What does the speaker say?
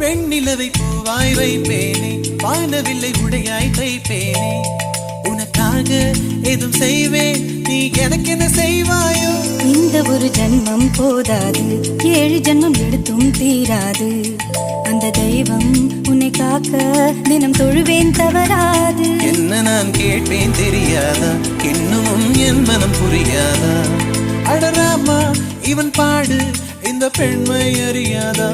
பெண்ணிலவை பூவாய் வைப்பேனே வானவில்லை உடையாய் தைப்பேனே. உனக்காக எதுவும் செய்வேன் நீ எனக்கு என்ன செய்வாயோ? இந்த ஒரு ஜன்மம் போதாது ஏழு ஜன்மம் எடுத்தும் தீராது. அந்த தெய்வம் உன்னை காக்க தினம் தொழுவேன் தவறாது. என்ன நான் கேட்பேன் தெரியாதா? இன்னமும் என் மனம் புரியாதா? அடராமா இவன் பாடு இந்த பெண்மை அறியாதா?